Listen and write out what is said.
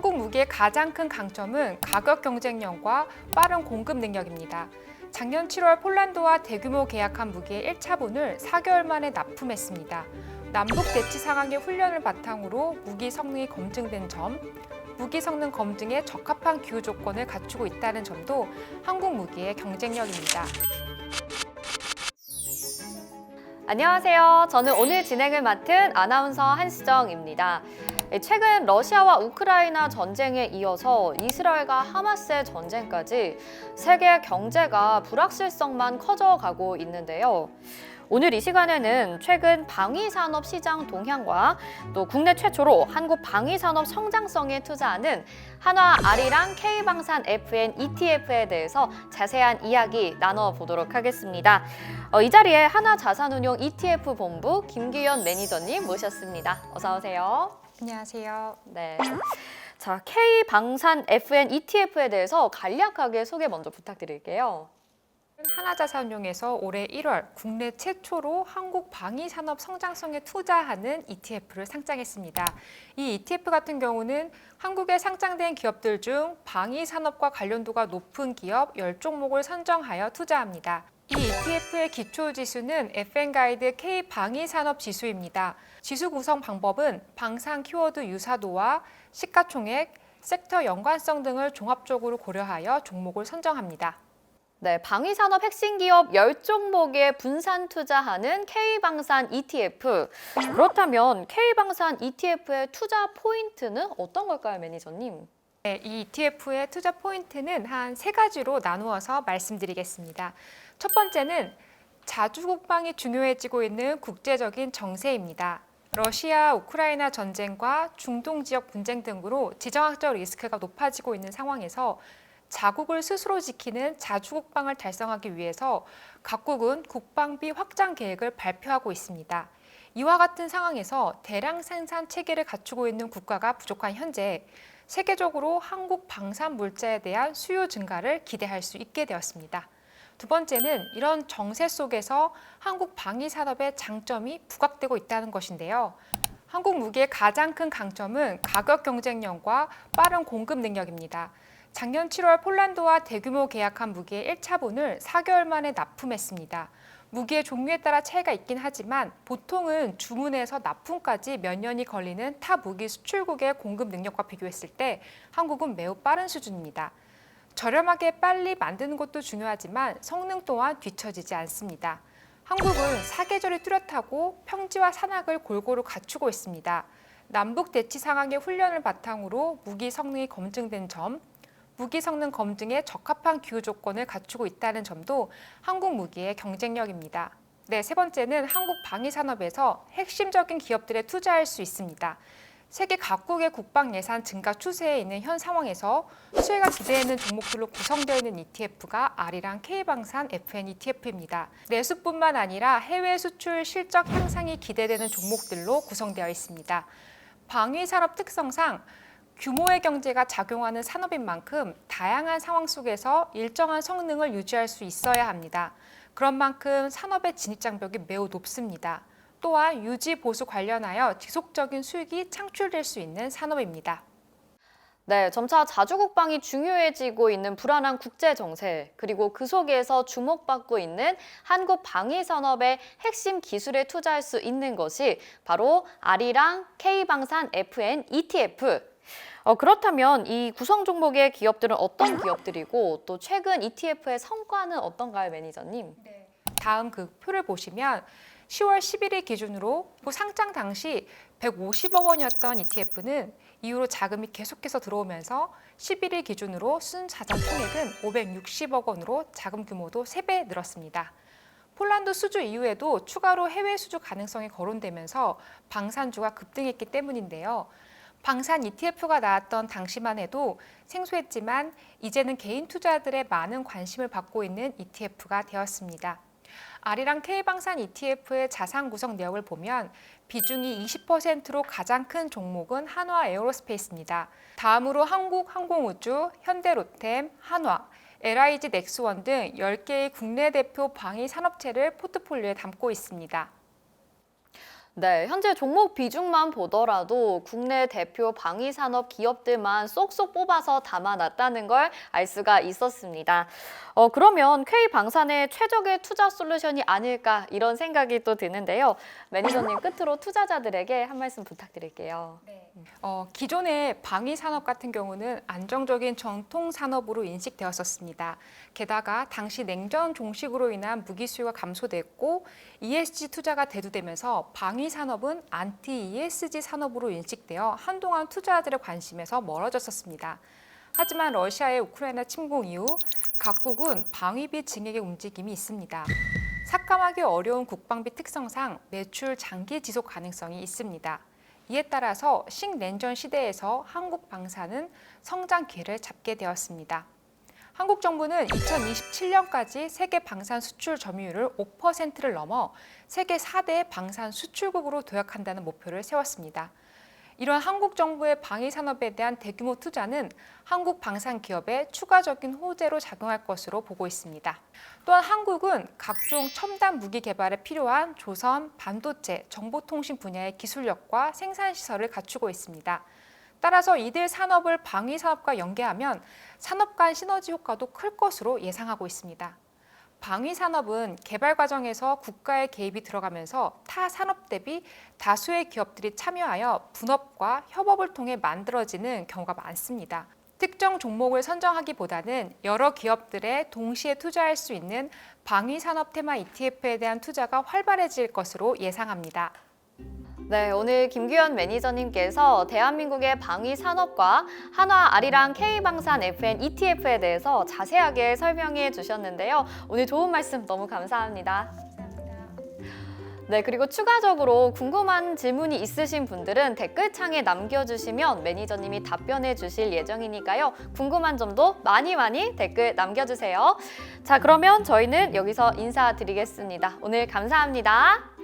한국 무기의 가장 큰 강점은 가격 경쟁력과 빠른 공급 능력입니다. 작년 7월 폴란드와 대규모 계약한 무기의 1차분을 4개월 만에 납품했습니다. 남북 대치 상황의 훈련을 바탕으로 무기 성능이 검증된 점, 무기 성능 검증에 적합한 기후 조건을 갖추고 있다는 점도 한국 무기의 경쟁력입니다. 안녕하세요. 저는 오늘 진행을 맡은 아나운서 한수정입니다. 최근 러시아와 우크라이나 전쟁에 이어서 이스라엘과 하마스의 전쟁까지 세계 경제가 불확실성만 커져가고 있는데요. 오늘 이 시간에는 최근 방위산업 시장 동향과 또 국내 최초로 한국 방위산업 성장성에 투자하는 한화 아리랑 K방산 FN ETF에 대해서 자세한 이야기 나눠보도록 하겠습니다. 어, 이 자리에 하나자산운용 ETF 본부 김기현 매니저님 모셨습니다. 어서 오세요. 안녕하세요. 네. 자, K 방산 FN ETF에 대해서 간략하게 소개 먼저 부탁드릴게요. 하나자산용에서 올해 1월 국내 최초로 한국 방위산업 성장성에 투자하는 ETF를 상장했습니다. 이 ETF 같은 경우는 한국에 상장된 기업들 중 방위산업과 관련도가 높은 기업 10종목을 선정하여 투자합니다. 이 ETF의 기초 지수는 FN 가이드 K 방위산업 지수입니다. 지수 구성 방법은 방산 키워드 유사도와 시가총액, 섹터 연관성 등을 종합적으로 고려하여 종목을 선정합니다. 네, 방위산업 핵심 기업 10종목에 분산 투자하는 K방산 ETF. 그렇다면 K방산 ETF의 투자 포인트는 어떤 걸까요, 매니저님? 네, 이 ETF의 투자 포인트는 한 세 가지로 나누어서 말씀드리겠습니다. 첫 번째는 자주 국방이 중요해지고 있는 국제적인 정세입니다. 러시아 우크라이나 전쟁과 중동 지역 분쟁 등으로 지정학적 리스크가 높아지고 있는 상황에서 자국을 스스로 지키는 자주국방을 달성하기 위해서 각국은 국방비 확장 계획을 발표하고 있습니다. 이와 같은 상황에서 대량 생산 체계를 갖추고 있는 국가가 부족한 현재 세계적으로 한국 방산 물자에 대한 수요 증가를 기대할 수 있게 되었습니다. 두 번째는 이런 정세 속에서 한국 방위 산업의 장점이 부각되고 있다는 것인데요. 한국 무기의 가장 큰 강점은 가격 경쟁력과 빠른 공급 능력입니다. 작년 7월 폴란드와 대규모 계약한 무기의 1차분을 4개월 만에 납품했습니다. 무기의 종류에 따라 차이가 있긴 하지만 보통은 주문에서 납품까지 몇 년이 걸리는 타 무기 수출국의 공급 능력과 비교했을 때 한국은 매우 빠른 수준입니다. 저렴하게 빨리 만드는 것도 중요하지만 성능 또한 뒤처지지 않습니다. 한국은 사계절이 뚜렷하고 평지와 산악을 골고루 갖추고 있습니다. 남북 대치 상황의 훈련을 바탕으로 무기 성능이 검증된 점, 무기 성능 검증에 적합한 기후 조건을 갖추고 있다는 점도 한국 무기의 경쟁력입니다. 네, 세 번째는 한국 방위 산업에서 핵심적인 기업들에 투자할 수 있습니다. 세계 각국의 국방 예산 증가 추세에 있는 현 상황에서 수혜가 기대되는 종목들로 구성되어 있는 ETF가 아리랑 K방산 FN ETF입니다. 내수뿐만 아니라 해외 수출 실적 향상이 기대되는 종목들로 구성되어 있습니다. 방위 산업 특성상 규모의 경제가 작용하는 산업인 만큼 다양한 상황 속에서 일정한 성능을 유지할 수 있어야 합니다. 그런 만큼 산업의 진입 장벽이 매우 높습니다. 또한 유지 보수 관련하여 지속적인 수익이 창출될 수 있는 산업입니다. 네, 점차 자주 국방이 중요해지고 있는 불안한 국제 정세, 그리고 그 속에서 주목받고 있는 한국 방위 산업의 핵심 기술에 투자할 수 있는 것이 바로 아리랑 K방산 FN ETF. 어, 그렇다면 이 구성 종목의 기업들은 어떤 기업들이고 또 최근 ETF의 성과는 어떤가요, 매니저님? 다음 그 표를 보시면 10월 11일 기준으로 그 상장 당시 150억 원이었던 ETF는 이후로 자금이 계속해서 들어오면서 11일 기준으로 순자산 총액은 560억 원으로 자금 규모도 3배 늘었습니다. 폴란드 수주 이후에도 추가로 해외 수주 가능성이 거론되면서 방산주가 급등했기 때문인데요. 방산 ETF가 나왔던 당시만 해도 생소했지만 이제는 개인 투자들의 많은 관심을 받고 있는 ETF가 되었습니다. 아리랑 K방산 ETF의 자산 구성 내역을 보면 비중이 20%로 가장 큰 종목은 한화 에어로스페이스입니다. 다음으로 한국 항공우주, 현대로템, 한화, LIG 넥스원 등 10개의 국내 대표 방위 산업체를 포트폴리오에 담고 있습니다. 네, 현재 종목 비중만 보더라도 국내 대표 방위 산업 기업들만 쏙쏙 뽑아서 담아놨다는 걸 알 수가 있었습니다. 어, 그러면 K 방산의 최적의 투자 솔루션이 아닐까 이런 생각이 또 드는데요. 매니저님 끝으로 투자자들에게 한 말씀 부탁드릴게요. 어, 기존의 방위 산업 같은 경우는 안정적인 전통 산업으로 인식되었었습니다. 게다가 당시 냉전 종식으로 인한 무기 수요가 감소됐고 ESG 투자가 대두되면서 방위 산업은 안티 ESG 산업으로 인식되어 한동안 투자자들의 관심에서 멀어졌었습니다. 하지만 러시아의 우크라이나 침공 이후 각국은 방위비 증액의 움직임이 있습니다. 삭감하기 어려운 국방비 특성상 매출 장기 지속 가능성이 있습니다. 이에 따라서 신냉전 시대에서 한국 방산은 성장 기회를 잡게 되었습니다. 한국 정부는 2027년까지 세계 방산 수출 점유율을 5%를 넘어 세계 4대 방산 수출국으로 도약한다는 목표를 세웠습니다. 이런 한국 정부의 방위 산업에 대한 대규모 투자는 한국 방산 기업에 추가적인 호재로 작용할 것으로 보고 있습니다. 또한 한국은 각종 첨단 무기 개발에 필요한 조선, 반도체, 정보통신 분야의 기술력과 생산 시설을 갖추고 있습니다. 따라서 이들 산업을 방위 산업과 연계하면 산업 간 시너지 효과도 클 것으로 예상하고 있습니다. 방위 산업은 개발 과정에서 국가의 개입이 들어가면서 타 산업 대비 다수의 기업들이 참여하여 분업과 협업을 통해 만들어지는 경우가 많습니다. 특정 종목을 선정하기보다는 여러 기업들에 동시에 투자할 수 있는 방위 산업 테마 ETF에 대한 투자가 활발해질 것으로 예상합니다. 네, 오늘 김규현 매니저님께서 대한민국의 방위 산업과 한화 아리랑 K방산 FN ETF에 대해서 자세하게 설명해 주셨는데요. 오늘 좋은 말씀 너무 감사합니다. 네, 그리고 추가적으로 궁금한 질문이 있으신 분들은 댓글창에 남겨주시면 매니저님이 답변해 주실 예정이니까요. 궁금한 점도 많이 많이 댓글 남겨주세요. 자, 그러면 저희는 여기서 인사드리겠습니다. 오늘 감사합니다.